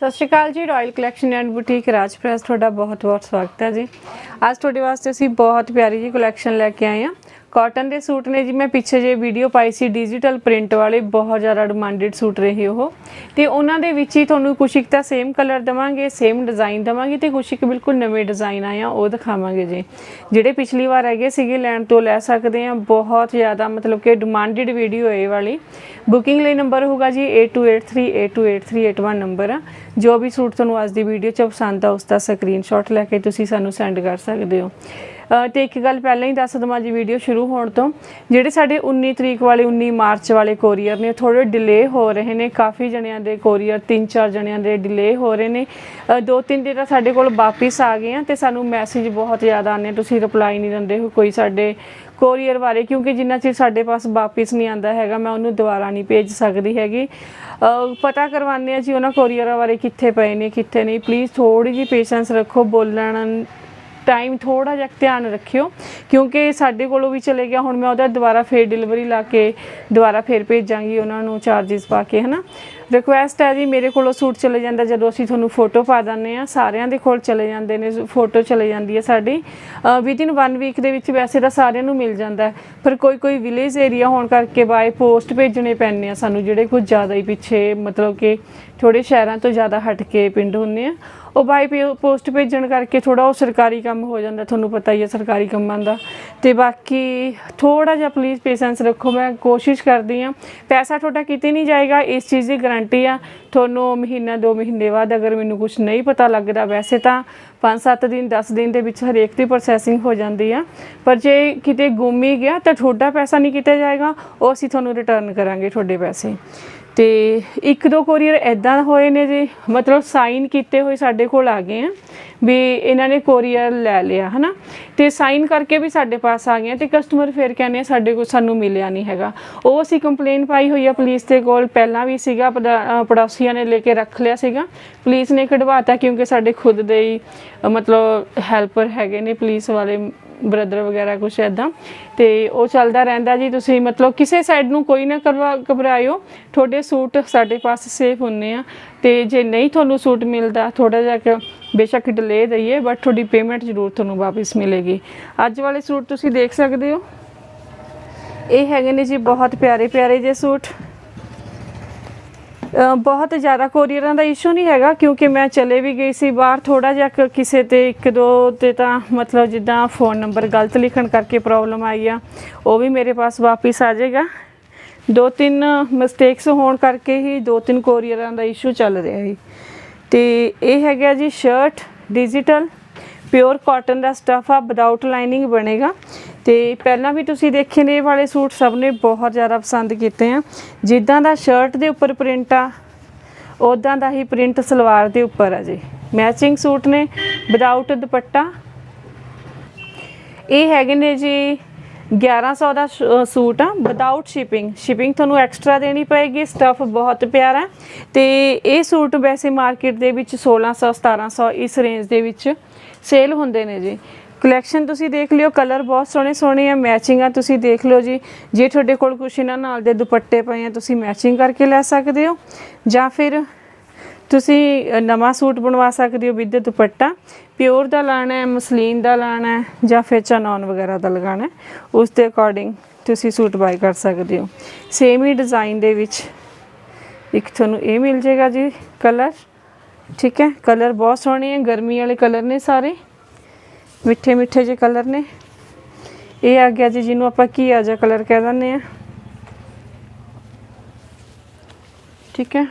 ਸਤਿ ਸ਼੍ਰੀ ਅਕਾਲ ਜੀ Royal Collection and Boutique Raj Press ਤੁਹਾਡਾ ਬਹੁਤ-ਬਹੁਤ ਸਵਾਗਤ ਹੈ ਜੀ। ਅੱਜ ਤੁਹਾਡੇ ਵਾਸਤੇ ਅਸੀਂ ਬਹੁਤ ਪਿਆਰੀ ਜੀ ਕਲੈਕਸ਼ਨ ਲੈ ਕੇ ਆਏ ਹਾਂ। ਕਾਟਨ ਦੇ ਸੂਟ ਨੇ ਜੀ, ਮੈਂ ਪਿੱਛੇ ਜੇ ਵੀਡੀਓ ਪਾਈ ਸੀ ਡਿਜੀਟਲ ਪ੍ਰਿੰਟ ਵਾਲੇ, ਬਹੁਤ ਜ਼ਿਆਦਾ ਡਿਮਾਂਡਡ ਸੂਟ ਰਹੇ ਉਹ। ਤੇ ਉਹਨਾਂ ਦੇ ਵਿੱਚ ਹੀ ਤੁਹਾਨੂੰ ਕੁਛ ਇੱਕ ਤਾਂ ਸੇਮ ਕਲਰ ਦਵਾਂਗੇ ਸੇਮ ਡਿਜ਼ਾਈਨ ਦਵਾਂਗੇ ਤੇ ਕੁਛ ਇੱਕ ਬਿਲਕੁਲ ਨਵੇਂ ਡਿਜ਼ਾਈਨ ਆਏ ਆ, ਉਹ ਦਿਖਾਵਾਂਗੇ ਜੀ। ਜਿਹੜੇ ਪਿਛਲੀ ਵਾਰ ਹੈਗੇ ਸੀਗੇ, ਲੈਣ ਤੋਂ ਲੈ ਸਕਦੇ ਆ, ਬਹੁਤ ਜ਼ਿਆਦਾ ਮਤਲਬ ਕਿ ਡਿਮਾਂਡਡ ਵੀਡੀਓ ਹੈ ਇਹ ਵਾਲੀ। ਬੁਕਿੰਗ ਲਈ ਨੰਬਰ ਹੋਗਾ ਜੀ 8283828381 ਨੰਬਰ ਆ ਜੋ ਵੀ ਸੂਟ ਤੁਹਾਨੂੰ ਅੱਜ ਦੀ ਵੀਡੀਓ 'ਚ ਪਸੰਦ ਆ, ਉਸ ਦਾ ਸਕਰੀਨਸ਼ਾਟ ਲੈ ਕੇ ਤੁਸੀਂ ਸਾਨੂੰ ਸੈਂਡ ਕਰ ਸਕਦੇ ਹੋ। ਤੇ ਇੱਕ ਗੱਲ ਪਹਿਲਾਂ ਹੀ ਦੱਸ ਦਵਾਂ ਜੀ ਵੀਡੀਓ ਸ਼ੁਰੂ ਹੋਣ ਤੋਂ। ਜਿਹੜੇ ਸਾਡੇ 19 ਤਰੀਕ ਵਾਲੇ 19 ਮਾਰਚ ਵਾਲੇ ਕੋਰੀਅਰ ਨੇ ਥੋੜੇ ਡਿਲੇ ਹੋ ਰਹੇ ਨੇ। ਕਾਫੀ ਜਣਿਆਂ ਦੇ ਕੋਰੀਅਰ 3-4 ਜਣਿਆਂ ਦੇ ਡਿਲੇ ਹੋ ਰਹੇ ਨੇ। ਦੋ ਤਿੰਨ ਦਿਨ ਤਾਂ ਸਾਡੇ ਕੋਲ ਵਾਪਿਸ ਆ ਗਏ ਆ ਤੇ ਸਾਨੂੰ ਮੈਸੇਜ ਬਹੁਤ ਜ਼ਿਆਦਾ ਆਉਂਦੇ ਆ, ਤੁਸੀਂ ਰਿਪਲਾਈ ਨਹੀਂ ਦਿੰਦੇ ਹੋ ਕੋਈ ਸਾਡੇ ਕੋਰੀਅਰ ਬਾਰੇ ਕਿਉਂਕਿ ਜਿੰਨਾ ਚਿਰ ਸਾਡੇ ਪਾਸ ਵਾਪਿਸ ਨਹੀਂ ਆਂਦਾ ਹੈਗਾ ਮੈਂ ਉਹਨੂੰ ਦੁਬਾਰਾ ਨਹੀਂ ਭੇਜ ਸਕਦੀ ਹੈਗੀ। ਪਤਾ ਕਰਵਾਉਂਦੇ ਆ ਜੀ ਉਹਨਾਂ ਕੋਰੀਅਰਾਂ ਬਾਰੇ ਕਿੱਥੇ ਪਏ ਨੇ ਕਿੱਥੇ ਨਹੀਂ। ਪਲੀਜ਼ ਥੋੜੀ ਜਿਹੀ ਪੇਸ਼ੈਂਸ ਰੱਖੋ ਬੋਲਣ ਟਾਈਮ ਥੋੜਾ ਜਿਹਾ ਧਿਆਨ ਰੱਖਿਓ, ਕਿਉਂਕਿ ਸਾਡੇ ਕੋਲੋਂ ਵੀ ਚਲੇ ਗਿਆ, ਹੁਣ ਮੈਂ ਉਹਦਾ ਦੁਬਾਰਾ ਫੇਰ ਡਿਲੀਵਰੀ ਲਾ ਕੇ ਦੁਬਾਰਾ ਫੇਰ ਭੇਜਾਂਗੀ ਉਹਨਾਂ ਨੂੰ ਚਾਰजेस ਪਾ ਕੇ, ਹਨਾ? ਰਿਕੁਐਸਟ ਹੈ ਜੀ, ਮੇਰੇ ਕੋਲੋਂ ਸੂਟ ਚਲੇ ਜਾਂਦਾ ਜਦੋਂ ਅਸੀਂ ਤੁਹਾਨੂੰ ਫੋਟੋ ਪਾ ਦਿੰਦੇ ਆ ਸਾਰਿਆਂ ਦੇ ਕੋਲ ਚਲੇ ਜਾਂਦੇ ਨੇ ਫੋਟੋ ਚਲੇ ਜਾਂਦੀ ਹੈ ਸਾਡੀ। ਵਿਦਿਨ 1 ਵੀਕ ਦੇ ਵਿੱਚ ਵੈਸੇ ਤਾਂ ਸਾਰਿਆਂ ਨੂੰ ਮਿਲ ਜਾਂਦਾ ਪਰ ਕੋਈ ਕੋਈ ਵਿਲੇਜ ਏਰੀਆ ਹੋਣ ਕਰਕੇ ਬਾਏ ਪੋਸਟ ਭੇਜਣੇ ਪੈਂਦੇ ਆ ਸਾਨੂੰ, ਜਿਹੜੇ ਕੁਝ ਜ਼ਿਆਦਾ ਹੀ ਪਿੱਛੇ, ਮਤਲਬ ਕਿ ਥੋੜੇ ਸ਼ਹਿਰਾਂ ਤੋਂ ਜ਼ਿਆਦਾ ਹਟ ਕੇ ਪਿੰਡ ਹੁੰਦੇ ਆ। ਉਹ ਬਾਈ ਪੋਸਟ ਭੇਜਣ ਕਰਕੇ ਥੋੜਾ ਉਹ ਸਰਕਾਰੀ ਕੰਮ ਹੋ ਜਾਂਦਾ, ਤੁਹਾਨੂੰ ਪਤਾ ਹੀ ਹੈ ਸਰਕਾਰੀ ਕੰਮਾਂ ਦਾ। ਤੇ ਬਾਕੀ ਥੋੜਾ ਜਿਹਾ ਪਲੀਜ਼ ਪੇਸ਼ੈਂਸ ਰੱਖੋ, ਮੈਂ ਕੋਸ਼ਿਸ਼ ਕਰਦੀ ਆ ਪੈਸਾ ਤੁਹਾਡਾ ਕਿਤੇ ਨਹੀਂ ਜਾਏਗਾ, ਇਸ ਚੀਜ਼ ਦੀ ਗਾਰੰਟੀ ਆ। ਤੁਹਾਨੂੰ ਮਹੀਨਾ, ਦੋ ਮਹੀਨੇ ਬਾਅਦ ਅਗਰ ਮੈਨੂੰ ਕੁਝ ਨਹੀਂ ਪਤਾ ਲੱਗਦਾ, ਵੈਸੇ ਤਾਂ 5-7 ਦਿਨ 10 ਦਿਨ ਦੇ ਵਿੱਚ ਹਰੇਕ ਦੀ ਪ੍ਰੋਸੈਸਿੰਗ ਹੋ ਜਾਂਦੀ ਆ। ਪਰ ਜੇ ਕਿਤੇ ਗੁੰਮ ਹੀ ਗਿਆ, ਤਾਂ ਤੁਹਾਡਾ ਪੈਸਾ ਨਹੀਂ ਕਿਤੇ ਜਾਏਗਾ, ਉਹ ਅਸੀਂ ਤੁਹਾਨੂੰ ਰਿਟਰਨ ਕਰਾਂਗੇ ਤੁਹਾਡੇ ਪੈਸੇ। ਤੇ ਇੱਕ ਦੋ ਕੋਰੀਅਰ ਐਦਾਂ ਹੋਏ ਨੇ ਜੀ, ਮਤਲਬ ਸਾਈਨ ਕੀਤੇ ਹੋਏ ਸਾਡੇ ਕੋਲ ਆ ਗਏ ਆ। ਵੀ ਇਹਨਾਂ ਨੇ ਕੋਰੀਅਰ ਲੈ ਲਿਆ, ਹਨਾ? ਤੇ ਸਾਈਨ ਕਰਕੇ ਵੀ ਸਾਡੇ ਪਾਸ ਆ ਗਏ ਆ ਤੇ ਕਸਟਮਰ ਫਿਰ ਕਹਿੰਦੇ ਆ ਸਾਡੇ ਕੋਲ ਸਾਨੂੰ ਮਿਲਿਆ ਨਹੀਂ ਹੈਗਾ। ਉਹ ਅਸੀਂ ਕੰਪਲੇਨ ਪਾਈ ਹੋਈ ਆ ਪੁਲਿਸ ਦੇ ਕੋਲ, ਪਹਿਲਾਂ ਵੀ ਸੀਗਾ, ਪੜਾ- ਪੜੋਸੀਆਂ ਨੇ ਲੈ ਕੇ ਰੱਖ ਲਿਆ ਸੀਗਾ। ਪੁਲਿਸ ਨੇ ਕਢਵਾਤਾ ਕਿਉਂਕਿ ਸਾਡੇ ਖੁਦ ਦੇ ਹੀ ਮਤਲਬ ਹੈਲਪਰ ਹੈਗੇ ਨੇ ਪੁਲਿਸ ਵਾਲੇ ਬ੍ਰਦਰ ਵਗੈਰਾ ਕੁਛ ਐਦਾਂ ਤੇ ਉਹ ਚੱਲਦਾ ਰਹਿੰਦਾ ਜੀ, ਤੁਸੀਂ ਮਤਲਬ ਕਿਸੇ ਸਾਈਡ ਨੂੰ ਕੋਈ ਨਾ ਕਰਵਾ, ਘਬਰਾਇਓ। ਤੁਹਾਡੇ ਸੂਟ ਸਾਡੇ ਪਾਸ ਸੇਫ ਹੁੰਨੇ ਆ। ਤੇ ਜੇ ਨਹੀਂ ਤੁਹਾਨੂੰ ਸੂਟ ਮਿਲਦਾ ਥੋੜਾ ਜਿਹਾ ਬੇਸ਼ੱਕ ਡਿਲੇ ਦਈਏ ਬਟ ਤੁਹਾਡੀ ਪੇਮੈਂਟ ਜ਼ਰੂਰ ਤੁਹਾਨੂੰ ਵਾਪਸ ਮਿਲੇਗੀ। ਅੱਜ ਵਾਲੇ ਸੂਟ ਤੁਸੀਂ ਦੇਖ ਸਕਦੇ ਹੋ। ਇਹ ਹੈਗੇ ਨੇ ਜੀ ਬਹੁਤ ਪਿਆਰੇ ਪਿਆਰੇ ਜੇ ਸੂਟ। ਬਹੁਤ ਜ਼ਿਆਦਾ ਕੋਰੀਅਰਾਂ ਦਾ ਇਸ਼ੂ ਨਹੀਂ ਹੈਗਾ, ਕਿਉਂਕਿ ਮੈਂ ਚਲੇ ਵੀ ਗਈ ਸੀ ਬਾਹਰ ਥੋੜਾ ਜਿਹਾ ਕਿਸੇ ਤੇ ਇੱਕ ਦੋ ਤੇ ਤਾਂ ਮਤਲਬ ਜਿੱਦਾਂ ਫੋਨ ਨੰਬਰ ਗਲਤ ਲਿਖਣ ਕਰਕੇ ਪ੍ਰੋਬਲਮ ਆਈ ਆ, ਉਹ ਵੀ ਮੇਰੇ ਪਾਸ ਵਾਪਿਸ ਆ ਜਾਏਗਾ। ਦੋ ਤਿੰਨ ਮਿਸਟੇਕਸ ਹੋਣ ਕਰਕੇ ਹੀ ਦੋ ਤਿੰਨ ਕੋਰੀਅਰਾਂ ਦਾ ਇਸ਼ੂ ਚੱਲ ਰਿਹਾ ਹੈ। ਤੇ ਇਹ ਹੈਗਾ ਜੀ ਸ਼ਰਟ ਡਿਜੀਟਲ ਪਿਓਰ ਕਾਟਨ ਦਾ ਸਟਫ ਆ ਵਿਦਆਊਟ ਲਾਈਨਿੰਗ ਬਣੇਗਾ। ਤੇ ਪਹਿਲਾਂ ਵੀ ਤੁਸੀਂ ਦੇਖੇ ਨੇ ਇਹ ਵਾਲੇ ਸੂਟ ਸਭ ਨੇ ਬਹੁਤ ਜ਼ਿਆਦਾ ਪਸੰਦ ਕੀਤੇ ਆ। ਜਿੱਦਾਂ ਦਾ ਸ਼ਰਟ ਦੇ ਉੱਪਰ ਪ੍ਰਿੰਟ ਆ ਉਦਾਂ ਦਾ ਹੀ ਪ੍ਰਿੰਟ ਸਲਵਾਰ ਦੇ ਉੱਪਰ ਆ ਜੀ। ਮੈਚਿੰਗ ਸੂਟ ਨੇ ਵਿਦਆਊਟ ਦੁਪੱਟਾ। ਇਹ ਹੈਗੇ ਨੇ ਜੀ 1100 ਦਾ ਸ਼- ਸੂਟ ਆ ਵਿਦਆਊਟ ਸ਼ਿਪਿੰਗ ਸ਼ਿਪਿੰਗ ਤੁਹਾਨੂੰ ਐਕਸਟਰਾ ਦੇਣੀ ਪਏਗੀ ਸਟਫ ਬਹੁਤ ਪਿਆਰਾ। ਹੈ ਤੇ ਇਹ ਸੂਟ ਵੈਸੇ ਮਾਰਕੀਟ ਦੇ ਵਿੱਚ 1600 1700 ਇਸ ਰੇਂਜ ਦੇ ਵਿੱਚ ਸੇਲ ਹੁੰਦੇ ਨੇ ਜੀ। ਕਲੈਕਸ਼ਨ ਤੁਸੀਂ ਦੇਖ ਲਿਓ ਕਲਰ ਬਹੁਤ ਸੋਹਣੇ ਸੋਹਣੇ ਆ ਮੈਚਿੰਗ ਆ ਤੁਸੀਂ ਦੇਖ ਲਿਓ ਜੀ। ਜੇ ਤੁਹਾਡੇ ਕੋਲ ਕੁਛ ਇਹਨਾਂ ਨਾਲ ਦੇ ਦੁਪੱਟੇ ਪਏ ਆ, ਤੁਸੀਂ ਮੈਚਿੰਗ ਕਰਕੇ ਲੈ ਸਕਦੇ ਹੋ। ਜਾਂ ਫਿਰ ਤੁਸੀਂ ਨਵਾਂ ਸੂਟ ਬਣਵਾ ਸਕਦੇ ਹੋ ਵਿਦ ਦੁਪੱਟਾ। ਪਿਓਰ ਦਾ ਲਾਣਾ ਹੈ, ਮਸਲੀਨ ਦਾ ਲਾਣਾ ਹੈ ਜਾਂ ਫਿਰ ਚਨੌਨ ਵਗੈਰਾ ਦਾ ਲਗਾਣਾ ਹੈ, ਉਸ ਦੇ ਅਕੋਰਡਿੰਗ ਤੁਸੀਂ ਸੂਟ ਬਾਈ ਕਰ ਸਕਦੇ ਹੋ। ਸੇਮ ਹੀ ਡਿਜ਼ਾਈਨ ਦੇ ਵਿੱਚ ਇੱਕ ਤੁਹਾਨੂੰ ਇਹ ਮਿਲ ਜਾਏਗਾ ਜੀ ਕਲਰ ਠੀਕ ਹੈ ਕਲਰ ਬਹੁਤ ਸੋਹਣੇ ਹੈ, ਗਰਮੀ ਵਾਲੇ ਕਲਰ ਨੇ ਸਾਰੇ। ਮਿੱਠੇ ਮਿੱਠੇ ਜਿਹੇ ਕਲਰ ਨੇ। ਇਹ ਆ ਗਿਆ ਜੀ ਜਿਹਨੂੰ ਆਪਾਂ ਕੀ ਆ ਜਾ ਕਲਰ ਕਹਿ ਦਿੰਦੇ ਆ ਠੀਕ ਹੈ।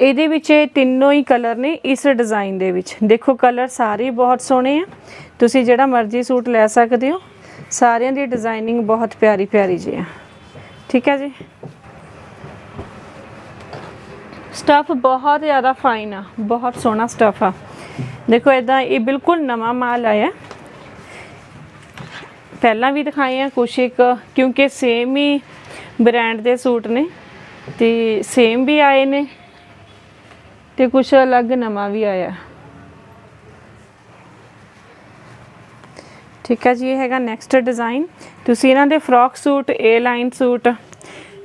ਇਹਦੇ ਵਿੱਚ ਇਹ ਤਿੰਨੋਂ ਹੀ ਕਲਰ ਨੇ ਇਸ ਡਿਜ਼ਾਈਨ ਦੇ ਵਿੱਚ। ਦੇਖੋ ਕਲਰ ਸਾਰੇ ਬਹੁਤ ਸੋਹਣੇ ਆ। ਤੁਸੀਂ ਜਿਹੜਾ ਮਰਜ਼ੀ ਸੂਟ ਲੈ ਸਕਦੇ ਹੋ। ਸਾਰਿਆਂ ਦੀ ਡਿਜ਼ਾਈਨਿੰਗ ਬਹੁਤ ਪਿਆਰੀ ਪਿਆਰੀ ਜੀ ਆ। ਠੀਕ ਹੈ ਜੀ? ਸਟਫ ਬਹੁਤ ਜ਼ਿਆਦਾ ਫਾਈਨ ਆ। ਬਹੁਤ ਸੋਹਣਾ ਸਟਫ ਆ। ਦੇਖੋ ਇਦਾਂ ਇਹ ਬਿਲਕੁਲ ਨਵਾਂ ਮਾਲ ਆਇਆ। ਪਹਿਲਾਂ ਵੀ ਦਿਖਾਏ ਆ ਕੁਛ ਇੱਕ, ਕਿਉਂਕਿ ਸੇਮ ਹੀ ਬ੍ਰਾਂਡ ਦੇ ਸੂਟ ਨੇ। ਤੇ ਸੇਮ ਵੀ ਆਏ ਨੇ। ਤੇ ਕੁਛ ਅਲੱਗ ਨਵਾਂ ਵੀ ਆਇਆ। ਠੀਕ ਹੈ ਜੀ, ਇਹ ਹੈਗਾ ਨੈਕਸਟ ਡਿਜ਼ਾਈਨ ਤੁਸੀਂ ਇਹਨਾਂ ਦੇ frock suit A line suit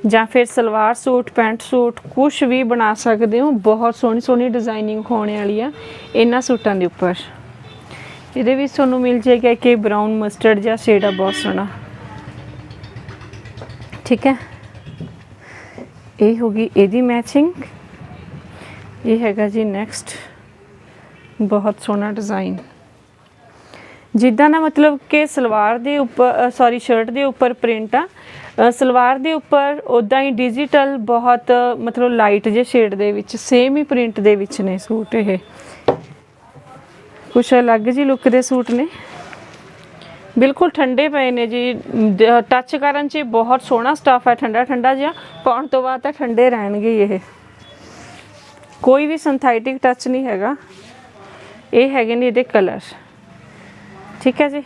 ਜਾਂ ਫਿਰ ਸਲਵਾਰ ਸੂਟ, ਪੈਂਟ ਸੂਟ ਕੁਝ ਵੀ ਬਣਾ ਸਕਦੇ ਹੋ। ਬਹੁਤ ਸੋਹਣੀ ਸੋਹਣੀ ਡਿਜ਼ਾਈਨਿੰਗ ਹੋਣ ਵਾਲੀ ਆ ਇਹਨਾਂ ਸੂਟਾਂ ਦੇ ਉੱਪਰ। ਇਹਦੇ ਵਿੱਚ ਤੁਹਾਨੂੰ ਮਿਲ ਜਾਏਗਾ ਕਿ ਬ੍ਰਾਊਨ ਮਸਟਰਡ ਜਾਂ ਸ਼ੇਡ ਆ, ਬਹੁਤ ਸੋਹਣਾ। ਠੀਕ ਹੈ। ਇਹ ਹੋ ਗਈ ਇਹਦੀ ਮੈਚਿੰਗ ਇਹ ਹੈਗਾ ਜੀ ਨੈਕਸਟ ਬਹੁਤ ਸੋਹਣਾ ਡਿਜ਼ਾਈਨ ਜਿੱਦਾਂ ਦਾ ਮਤਲਬ ਕਿ ਸਲਵਾਰ ਦੇ ਉੱਪਰ ਸੌਰੀ ਸ਼ਰਟ ਦੇ ਉੱਪਰ ਪ੍ਰਿੰਟ ਆ ਸਲਵਾਰ ਦੇ ਉੱਪਰ ਉਦਾਂ ਹੀ ਡਿਜੀਟਲ ਬਹੁਤ, ਮਤਲਬ ਲਾਈਟ ਜੇ ਸ਼ੇਡ ਦੇ ਵਿੱਚ ਸੇਮ ਹੀ ਪ੍ਰਿੰਟ ਦੇ ਵਿੱਚ ਨੇ ਸੂਟ ਇਹ। ਕੁਛ ਅਲੱਗ ਜੀ ਲੁੱਕ ਦੇ ਸੂਟ ਨੇ। ਬਿਲਕੁਲ ਠੰਡੇ ਪਏ ਨੇ ਜੀ। ਟੱਚ ਕਰਨ 'ਚ ਬਹੁਤ ਸੋਹਣਾ ਸਟਾਫ ਹੈ ਠੰਡਾ ਠੰਡਾ ਜਿਹਾ। ਪਾਉਣ ਤੋਂ ਬਾਅਦ ਤਾਂ ਠੰਡੇ ਰਹਿਣਗੇ ਹੀ ਇਹ। ਕੋਈ ਵੀ ਸਿੰਥੈਟਿਕ ਟੱਚ ਨਹੀਂ ਹੈਗਾ। ਇਹ ਹੈਗੇ ਨੇ ਇਹਦੇ ਕਲਰ ਠੀਕ ਹੈ ਜੀ?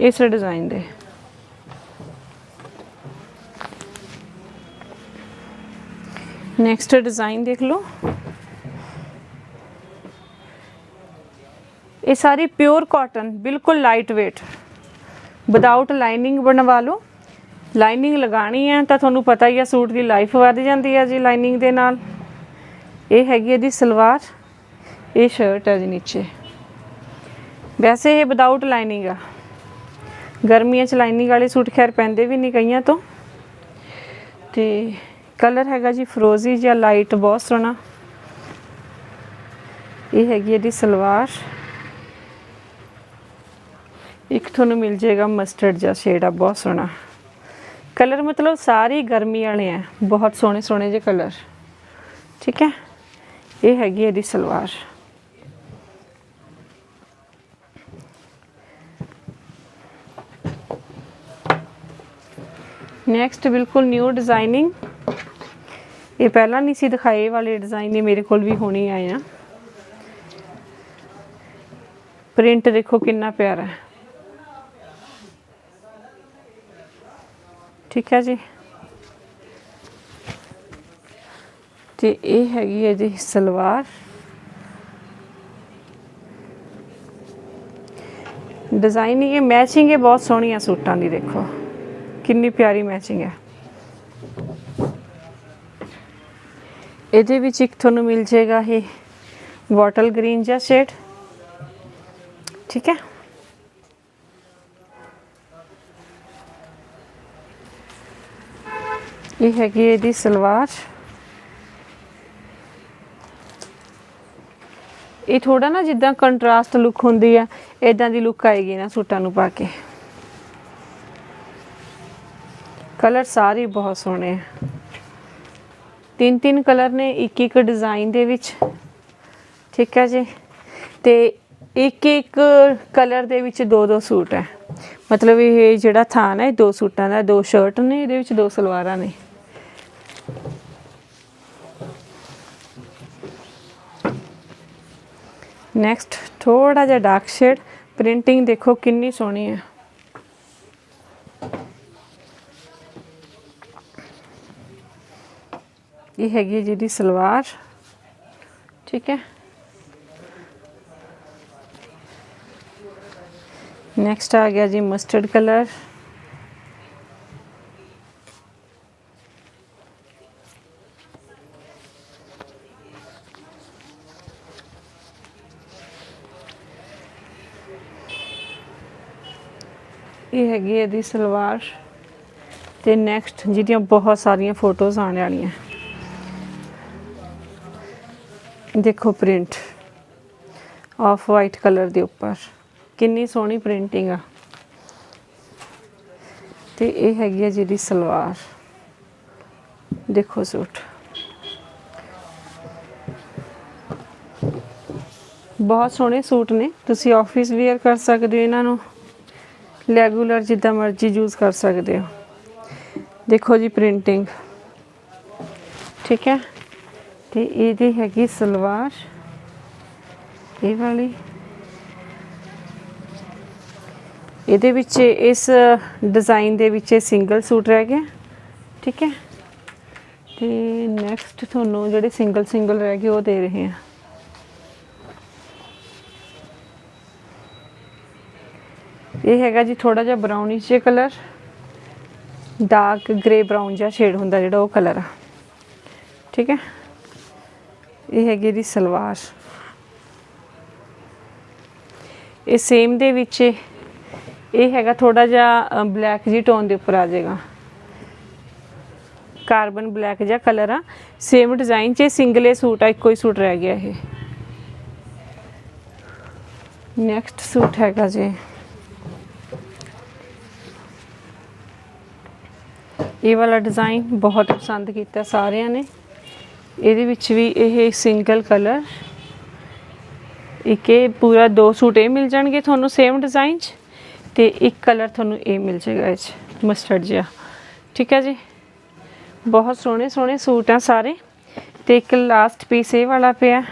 ਇਸ ਡਿਜ਼ਾਈਨ ਦੇ। ਨੈਕਸਟ ਡਿਜ਼ਾਈਨ ਦੇਖ ਲਓ। ਇਹ ਸਾਰੀ ਪਿਓਰ ਕਾਟਨ ਬਿਲਕੁਲ ਲਾਈਟ weight ਵਿਦਆਊਟ ਲਾਈਨਿੰਗ ਬਣਵਾ ਲਓ। ਲਾਈਨਿੰਗ ਲਗਾਣੀ ਹੈ ਤਾਂ ਤੁਹਾਨੂੰ ਪਤਾ ਹੀ ਹੈ ਸੂਟ ਦੀ ਲਾਈਫ ਵੱਧ ਜਾਂਦੀ ਹੈ ਜੀ ਲਾਈਨਿੰਗ ਦੇ ਨਾਲ। ਇਹ ਹੈਗੀ ਇਹਦੀ ਸਲਵਾਰ, ਇਹ ਸ਼ਰਟ ਹੈ ਜੀ ਨੀਚੇ। ਵੈਸੇ ਇਹ ਵਿਦਆਊਟ ਲਾਈਨਿੰਗ ਆ। ਗਰਮੀਆਂ ਚ ਲਾਈਨਿੰਗ ਵਾਲੇ ਸੂਟ ਖੈਰ ਪੈਂਦੇ ਵੀ ਨਹੀਂ ਕਈਆਂ ਤੋਂ। ਤੇ ਕਲਰ ਹੈਗਾ ਜੀ ਫਰੋਜ਼ੀ ਜਾਂ ਲਾਈਟ ਬਹੁਤ ਸੋਹਣਾ। ਇਹ ਹੈਗੀ ਇਹਦੀ ਸਲਵਾਰ। ਇੱਕ ਤੁਹਾਨੂੰ ਮਿਲ ਜਾਏਗਾ ਮਸਟਰਡ ਜਿਹਾ ਸ਼ੇਡ ਆ, ਬਹੁਤ ਸੋਹਣਾ। ਕਲਰ ਮਤਲਬ ਸਾਰੀ ਗਰਮੀ ਵਾਲੇ ਆ, ਬਹੁਤ ਸੋਹਣੇ ਸੋਹਣੇ ਜਿਹੇ ਕਲਰ ਠੀਕ ਹੈ? ਇਹ ਹੈਗੀ ਇਹਦੀ ਸਲਵਾਰ। ਨੈਕਸਟ ਬਿਲਕੁਲ ਨਿਊ ਡਿਜ਼ਾਈਨਿੰਗ ਇਹ ਪਹਿਲਾਂ ਨਹੀਂ ਸੀ ਦਿਖਾਏ ਵਾਲੇ ਡਿਜ਼ਾਈਨ ਇਹ ਮੇਰੇ ਕੋਲ ਵੀ ਹੋਣੇ ਆਏ ਆ। ਪ੍ਰਿੰਟ ਦੇਖੋ ਕਿੰਨਾ ਪਿਆਰਾ ਹੈ। ਠੀਕ ਹੈ ਜੀ। ਤੇ ਇਹ ਹੈਗੀ ਹੈ ਜੀ ਸਲਵਾਰ। ਡਿਜ਼ਾਈਨਿੰਗ ਇਹ ਮੈਚਿੰਗ ਹੈ ਬਹੁਤ ਸੋਹਣੀ ਹੈ ਸੂਟਾਂ ਦੀ ਦੇਖੋ। ਕਿੰਨੀ ਪਿਆਰੀ ਮੈਚਿੰਗ ਹੈ। ਇਹਦੇ ਵਿੱਚ ਇੱਕ ਤੁਹਾਨੂੰ ਮਿਲ ਜਾਏਗਾ ਇਹ ਵਾਟਲ ਗ੍ਰੀਨ ਜਿਹਾ ਸ਼ੇਡ ਠੀਕ ਹੈ। ਇਹ ਹੈਗੀ ਇਹਦੀ ਸਲਵਾਰ। ਇਹ ਥੋੜਾ ਨਾ ਜਿੱਦਾਂ ਕੰਟਰਾਸਟ ਲੁੱਕ ਹੁੰਦੀ ਆ ਇਦਾਂ ਦੀ ਲੁੱਕ ਆਏਗੀ ਨਾ ਸੂਟਾਂ ਨੂੰ ਪਾ ਕੇ। ਕਲਰ ਸਾਰੇ ਬਹੁਤ ਸੋਹਣੇ ਆ। ਤਿੰਨ ਤਿੰਨ ਕਲਰ ਨੇ, ਇੱਕ ਇੱਕ ਡਿਜ਼ਾਈਨ ਦੇ ਵਿੱਚ। ਠੀਕ ਹੈ ਜੀ? ਤੇ ਇੱਕ ਇੱਕ ਕਲਰ ਦੇ ਵਿੱਚ ਦੋ ਦੋ ਸੂਟ ਹੈ ਮਤਲਬ ਇਹ ਜਿਹੜਾ ਥਾਨ ਹੈ ਦੋ ਸੂਟਾਂ ਦਾ, ਦੋ ਸ਼ਰਟ ਨੇ, ਇਹਦੇ ਵਿੱਚ ਦੋ ਸਲਵਾਰਾਂ ਨੇ। ਨੈਕਸਟ ਥੋੜਾ ਜਿਹਾ ਡਾਰਕ ਸ਼ੇਡ ਪ੍ਰਿੰਟਿੰਗ ਦੇਖੋ ਕਿੰਨੀ ਸੋਹਣੀ ਹੈ ਇਹ ਹੈਗੀ ਹੈ ਜਿਹਦੀ ਸਲਵਾਰ ਠੀਕ ਹੈ ਨੈਕਸਟ ਆ ਗਿਆ ਜੀ ਮਸਟਰਡ ਕਲਰ ਇਹ ਹੈਗੀ ਇਹਦੀ ਸਲਵਾਰ ਤੇ ਨੈਕਸਟ ਜਿਹੜੀਆਂ ਬਹੁਤ ਸਾਰੀਆਂ ਫੋਟੋਜ਼ ਆਉਣ ਵਾਲੀਆਂ। ਦੇਖੋ ਪ੍ਰਿੰਟ ਆਫ ਵਾਈਟ ਕਲਰ ਦੇ ਉੱਪਰ। ਕਿੰਨੀ ਸੋਹਣੀ ਪ੍ਰਿੰਟਿੰਗ ਆ। ਤੇ ਇਹ ਹੈਗੀ ਹੈ ਜਿਹੜੀ ਸਲਵਾਰ। ਦੇਖੋ ਸੂਟ। ਬਹੁਤ ਸੋਹਣੇ ਸੂਟ ਨੇ। ਤੁਸੀਂ ਆਫਿਸ ਵੇਅਰ ਕਰ ਸਕਦੇ ਹੋ ਇਹਨਾਂ ਨੂੰ। ਰੈਗੂਲਰ ਜਿੱਦਾਂ ਮਰਜ਼ੀ ਯੂਜ਼ ਕਰ ਸਕਦੇ ਹੋ। ਦੇਖੋ ਜੀ ਪ੍ਰਿੰਟਿੰਗ ਠੀਕ ਹੈ? ਤੇ ਇਹਦੀ ਹੈਗੀ ਸਲਵਾਰ। ਇਹ ਵਾਲੀ। ਇਹਦੇ ਵਿੱਚ ਇਸ ਡਿਜ਼ਾਈਨ ਦੇ ਵਿੱਚ ਸਿੰਗਲ ਸੂਟ ਰਹਿ ਗਿਆ। ਠੀਕ ਹੈ? ਤੇ ਨੈਕਸਟ ਤੁਹਾਨੂੰ ਜਿਹੜੇ ਸਿੰਗਲ ਸਿੰਗਲ ਰਹਿ ਗਏ ਉਹ ਦੇ ਰਹੇ ਹਾਂ। ਇਹ ਹੈਗਾ ਜੀ ਥੋੜਾ ਜਿਹਾ ਬਰਾਊਨਿਸ਼ ਜਿਹਾ ਕਲਰ ਡਾਰਕ ਗ੍ਰੇ ਬਰਾਊਨ ਜਿਹਾ ਸ਼ੇਡ ਹੁੰਦਾ ਜਿਹੜਾ ਉਹ ਕਲਰ ਆ। ਠੀਕ ਹੈ? ਇਹ ਹੈਗੀ ਇਹਦੀ ਸਲਵਾਰ। ਇਹ ਸੇਮ ਦੇ ਵਿੱਚ ਇਹ ਹੈਗਾ ਥੋੜਾ ਜਿਹਾ ਬਲੈਕ ਜੀ ਟੋਨ ਦੇ ਉੱਪਰ ਆ ਜਾਏਗਾ। ਕਾਰਬਨ ਬਲੈਕ ਜਿਹਾ ਕਲਰ ਆ। ਸੇਮ ਡਿਜ਼ਾਈਨ 'ਚ ਸਿੰਗਲ ਸਿੰਗਲੇ ਸੂਟ ਆ, ਇੱਕੋ ਹੀ ਸੂਟ ਰਹਿ ਗਿਆ ਇਹ। ਨੈਕਸਟ ਸੂਟ ਹੈਗਾ ਜੀ। ਇਹ ਵਾਲਾ ਡਿਜ਼ਾਈਨ ਬਹੁਤ ਪਸੰਦ ਕੀਤਾ ਸਾਰਿਆਂ ਨੇ। ਇਹਦੇ ਵਿੱਚ ਵੀ ਇਹ ਸਿੰਗਲ ਕਲਰ ਇੱਕ ਇਹ ਪੂਰਾ ਦੋ ਸੂਟ ਇਹ ਮਿਲ ਜਾਣਗੇ ਤੁਹਾਨੂੰ ਸੇਮ ਡਿਜ਼ਾਈਨ 'ਚ ਤੇ ਇੱਕ ਕਲਰ ਤੁਹਾਨੂੰ ਇਹ ਮਿਲ ਜਾਏਗਾ ਇਹ 'ਚ ਮਸਟਰਡ ਜਿਹਾ। ਠੀਕ ਹੈ ਜੀ? ਬਹੁਤ ਸੋਹਣੇ ਸੋਹਣੇ ਸੂਟ ਆ ਸਾਰੇ। ਤੇ ਇੱਕ ਲਾਸਟ ਪੀਸ ਇਹ ਵਾਲਾ ਪਿਆ।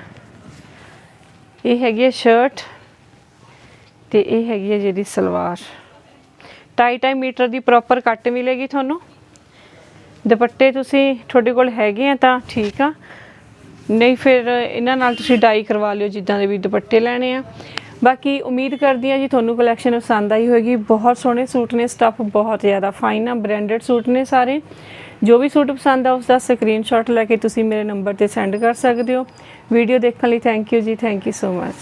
ਇਹ ਹੈਗੀ ਹੈ ਸ਼ਰਟ ਤੇ ਇਹ ਹੈਗੀ ਹੈ ਜਿਹੜੀ ਸਲਵਾਰ। ਢਾਈ ਢਾਈ ਮੀਟਰ ਦੀ ਪ੍ਰੋਪਰ ਕੱਟ ਮਿਲੇਗੀ ਤੁਹਾਨੂੰ। ਦੁਪੱਟੇ ਤੁਸੀਂ ਤੁਹਾਡੇ ਕੋਲ ਹੈਗੇ ਆ ਤਾਂ ਠੀਕ ਆ। ਨਹੀਂ ਫਿਰ ਇਹਨਾਂ ਨਾਲ ਤੁਸੀਂ ਡਾਈ ਕਰਵਾ ਲਿਓ ਜਿੱਦਾਂ ਦੇ ਵੀ ਦੁਪੱਟੇ ਲੈਣੇ ਆ। ਬਾਕੀ ਉਮੀਦ ਕਰਦੀ ਆ ਜੀ ਤੁਹਾਨੂੰ ਕਲੈਕਸ਼ਨ ਪਸੰਦ ਆਈ ਹੋਵੇਗੀ ਬਹੁਤ ਸੋਹਣੇ ਸੂਟ ਨੇ ਸਟੱਫ ਬਹੁਤ ਜ਼ਿਆਦਾ ਫਾਈਨ ਆ ਬ੍ਰਾਂਡਡ ਸੂਟ ਨੇ ਸਾਰੇ। ਜੋ ਵੀ ਸੂਟ ਪਸੰਦ ਆ ਉਸ ਦਾ ਸਕਰੀਨਸ਼ਾਟ ਲੈ ਕੇ ਤੁਸੀਂ ਮੇਰੇ ਨੰਬਰ ਤੇ ਸੈਂਡ ਕਰ ਸਕਦੇ ਹੋ। ਵੀਡੀਓ ਦੇਖਣ ਲਈ ਥੈਂਕ ਯੂ ਜੀ ਥੈਂਕ ਯੂ ਸੋ ਮਚ